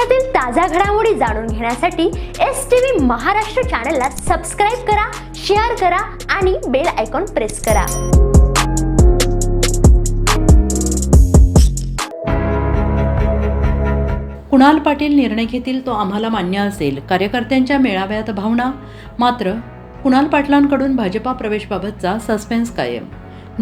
देशातील ताज्या घडामोडी जाणून घेण्यासाठी एस टी व्ही महाराष्ट्र चॅनलला सबस्क्राईब करा शेअर करा आणि बेल आयकॉन प्रेस करा. कुणाल पाटील निर्णय घेतील तो आम्हाला मान्य असेल. कार्यकर्त्यांच्या मेळाव्यात भावना. मात्र कुणाल पाटलांकडून भाजपा प्रवेशबाबतचा सस्पेन्स कायम.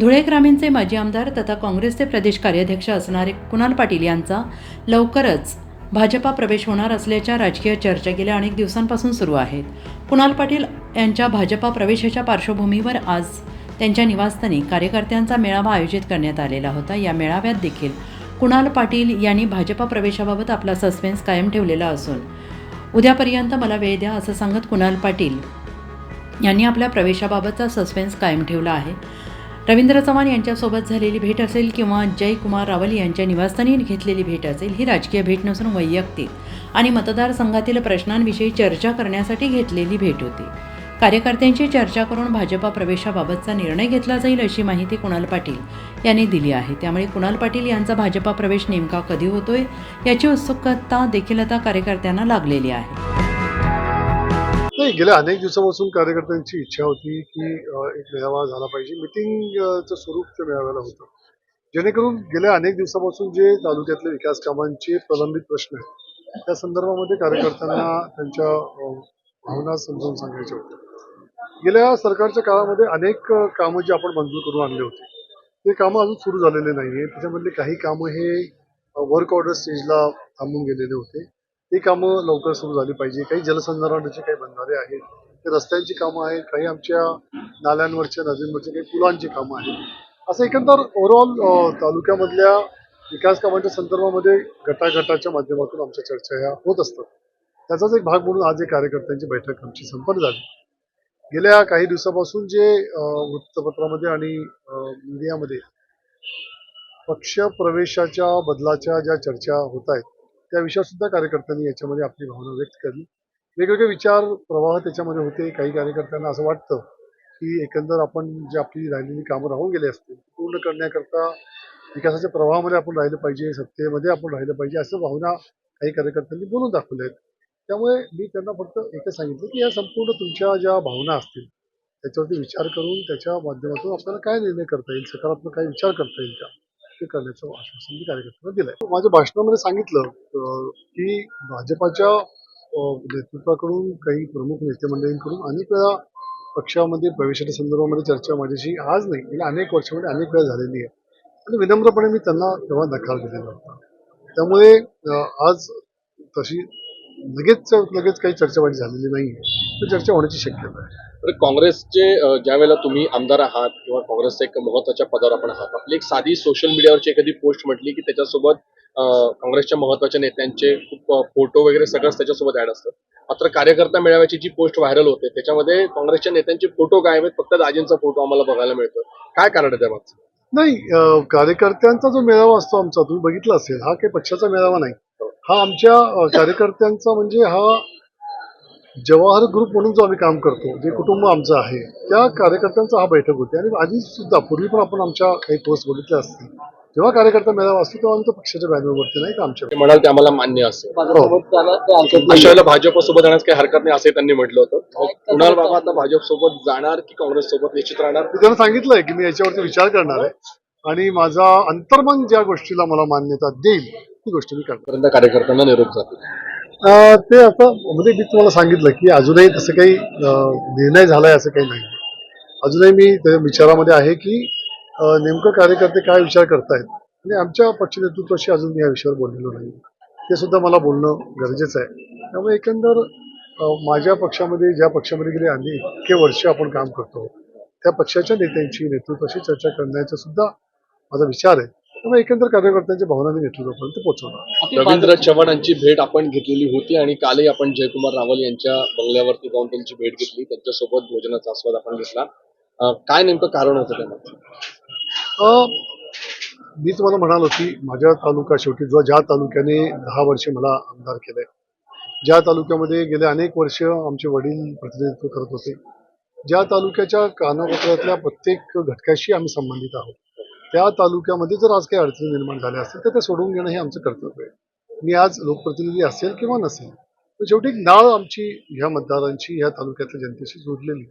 धुळे ग्रामीणचे माजी आमदार तथा काँग्रेसचे प्रदेश कार्याध्यक्ष असणारे कुणाल पाटील यांचा लवकरच भाजपा प्रवेश होणार असल्याच्या राजकीय चर्चा गेल्या अनेक दिवसांपासून सुरू आहेत. कुणाल पाटील यांच्या भाजपा प्रवेशाच्या पार्श्वभूमीवर आज त्यांच्या निवासस्थानी कार्यकर्त्यांचा मेळावा आयोजित करण्यात आलेला होता. या मेळाव्यात देखील कुणाल पाटील यांनी भाजपा प्रवेशाबाबत आपला सस्पेन्स कायम ठेवलेला असून उद्यापर्यंत मला वेळ द्या असं सांगत कुणाल पाटील यांनी आपल्या प्रवेशाबाबतचा सस्पेन्स कायम ठेवला आहे. रवींद्र चव्हाण यांच्यासोबत झालेली भेट असेल किंवा जयकुमार रावल यांच्या निवासस्थानी घेतलेली भेट असेल ही राजकीय भेट नसून वैयक्तिक आणि मतदारसंघातील प्रश्नांविषयी चर्चा करण्यासाठी घेतलेली भेट होती. कार्यकर्त्यांची चर्चा करून भाजपा प्रवेशाबाबतचा निर्णय घेतला जाईल अशी माहिती कुणाल पाटील यांनी दिली आहे. त्यामुळे कुणाल पाटील यांचा भाजपा प्रवेश नेमका कधी होतोय याची उत्सुकता देखील आता कार्यकर्त्यांना लागलेली आहे. नाही गेल्या अनेक दिवसापासून कार्यकर्त्यांची इच्छा होती की एक मेळावा झाला पाहिजे. मिटिंगचं स्वरूप त्या मेळाव्याला होतं. जेणेकरून गेल्या अनेक दिवसापासून जे तालुक्यातले विकास कामांचे प्रलंबित प्रश्न आहेत त्या संदर्भामध्ये कार्यकर्त्यांना त्यांच्या भावना समजून सांगायच्या होत्या. गेल्या सरकारच्या काळामध्ये अनेक कामं जी आपण मंजूर करून आणले होते ते कामं अजून सुरू झालेले नाहीये. त्याच्यामधले काही कामं हे वर्क ऑर्डर स्टेजला थांबून गेलेले होते. ती कामं लवकर सुरू झाली पाहिजे. काही जलसंधारणाचे काही बंधारे आहेत. ते रस्त्यांची कामं आहेत. काही आमच्या नाल्यांवरच्या नदींवरच्या काही पुलांची कामं आहेत. असं एकंदर ओव्हरऑल तालुक्यामधल्या विकास कामांच्या संदर्भामध्ये गटागटाच्या माध्यमातून आमच्या चर्चा ह्या होत असतात. त्याचाच एक भाग म्हणून आज एक कार्यकर्त्यांची बैठक आमची संपन्न झाली. गेल्या काही दिवसापासून जे वृत्तपत्रामध्ये आणि मीडियामध्ये पक्ष प्रवेशाच्या बदलाच्या ज्या चर्चा होत आहेत त्या सुद्धा कार्यकर्त्यांनी याच्यामध्ये आपली भावना व्यक्त केली. वेगवेगळे विचार प्रवाह त्याच्यामध्ये होते. काही कार्यकर्त्यांना असं वाटतं की एकंदर आपण जे आपली राहिलेली कामं राहून गेली असतील पूर्ण करण्याकरता विकासाच्या प्रवाहामध्ये आपण राहिलं पाहिजे सत्तेमध्ये आपण राहिलं पाहिजे असं भावना काही कार्यकर्त्यांनी बोलून दाखवल्या आहेत. त्यामुळे मी त्यांना फक्त एकच सांगितलं की या संपूर्ण तुमच्या ज्या भावना असतील त्याच्यावरती विचार करून त्याच्या माध्यमातून आपल्याला काय निर्णय करता येईल? सकारात्मक काय विचार करता येईल का? ते करण्याचं आश्वासन मी कार्यकर्त्यांना दिलंय. माझ्या भाषणामध्ये सांगितलं की भाजपाच्या नेतृत्वाकडून काही प्रमुख नेते मंडळींकडून अनेक वेळा पक्षामध्ये प्रवेशाच्या संदर्भामध्ये चर्चा माझ्याशी आज नाही गेल्या अनेक वर्षामध्ये अनेक वेळा झालेली आहे. आणि विनम्रपणे मी त्यांना तेव्हा नकार दिलेला होता. त्यामुळे आज तशी लगेच लगेच काही चर्चावाढी झालेली नाही आहे चर्चा होण्याची शक्यता आहे. तर काँग्रेसचे ज्या वेळेला तुम्ही आमदार आहात किंवा काँग्रेसच्या एक महत्त्वाच्या पदावर आपण आहात आपली एक साधी सोशल मीडियावरची एखादी पोस्ट म्हटली की त्याच्यासोबत काँग्रेसच्या महत्त्वाच्या नेत्यांचे खूप फोटो वगैरे सगळंच त्याच्यासोबत ऍड असतं. मात्र कार्यकर्ता मेळाव्याची जी पोस्ट व्हायरल होते त्याच्यामध्ये काँग्रेसच्या नेत्यांचे फोटो काय आहेत फक्त दाजींचा फोटो आम्हाला बघायला मिळतो काय कारण आहे त्यामागचं? नाही कार्यकर्त्यांचा जो मेळावा असतो आमचा तुम्ही बघितला असेल हा काही पक्षाचा मेळावा नाही. हा आमच्या अं, कार्यकर्त्यांचा म्हणजे हा जवाहर ग्रुप म्हणून जो आम्ही काम करतो जे कुटुंब आमचं आहे त्या कार्यकर्त्यांचा हा बैठक होती. आणि आधी सुद्धा पूर्वी पण आपण आमच्या काही पोस्ट बघितल्या असतील. जेव्हा कार्यकर्ता मेळावा असतो तेव्हा आम्ही तो पक्षाच्या बॅनरवरती नाही का आमच्या? ते म्हणाल ते आम्हाला मान्य असेल हो. अशा वेळेला भाजप सोबत जाण्यास काही हरकत नाही असे त्यांनी म्हटलं होतं. कुणाल बाबा आता भाजप सोबत जाणार की काँग्रेस सोबत निश्चित राहणार? मी त्यांना सांगितलंय की मी याच्यावरती विचार करणार आहे. आणि माझा अंतर्मन ज्या गोष्टीला मला मान्यता देईल ती गोष्ट मी पर्यंत कार्यकर्त्यांना निरोप जातील अं, ते आता म्हणजे मी तुम्हाला सांगितलं की अजूनही तसं काही निर्णय झालाय असं काही नाही. अजूनही मी विचारामध्ये आहे की नेमकं कार्यकर्ते काय विचार करतायत? आणि आमच्या पक्ष नेतृत्वाशी अजून मी या विषयावर बोललेलो नाही. ते सुद्धा मला बोलणं गरजेचं आहे. त्यामुळे एकंदर माझ्या पक्षामध्ये ज्या पक्षामध्ये गेले आम्ही इतके वर्ष आपण काम करतो. त्या पक्षाच्या नेत्यांची नेतृत्वाशी चर्चा करण्याचा सुद्धा माझा विचार आहे. त्यामुळे एकंदर कार्यकर्त्यांच्या भावना मी नेतृत्वापर्यंत पोहोचवणार. रवींद्र चव्हाणांची भेट आपण घेतलेली होती आणि कालही आपण जयकुमार रावल यांच्या बंगल्यावरती जाऊन त्यांची भेट घेतली. त्यांच्यासोबत भोजनाचा आस्वाद आपण घेतला. काय नेमकं कारण होतं अं, मी तुम्हाला म्हणालो की माझ्या तालुका शेवटी जो ज्या तालुक्याने दहा वर्षे मला आमदार केलंय ज्या तालुक्यामध्ये गेले अनेक वर्ष आमचे वडील प्रतिनिधित्व करत होते ज्या तालुक्याच्या कानाकोपऱ्यातल्या प्रत्येक घटकाशी आम्ही संबंधित आहोत. त्या तालुक्यामध्ये जर आज काही अडचणी निर्माण झाल्या असतील तर ते सोडवून घेणं हे आमचं कर्तव्य आहे. मी आज लोकप्रतिनिधी असेल किंवा नसेल पण शेवटी एक नाळ आमची ह्या मतदारांची ह्या तालुक्यातल्या जनतेशी जोडलेली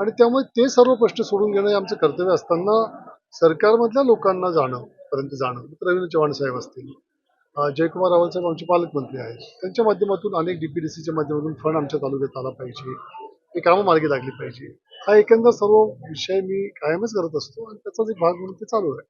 आणि त्यामुळे ते सर्व प्रश्न सोडून घेणं हे आमचं कर्तव्य असताना सरकारमधल्या लोकांना जाणं पर्यंत जाणं रवींद्र चव्हाण साहेब असतील जयकुमार रावल साहेब आमचे पालकमंत्री आहेत. त्यांच्या माध्यमातून अनेक डीपीडीसीच्या माध्यमातून फंड आमच्या तालुक्यात आला पाहिजे. हे कामं मार्गी लागली पाहिजे. हा एकंदर सर्व विषय मी कायमच करत असतो आणि त्याचाच एक भाग म्हणून ते चालू आहे.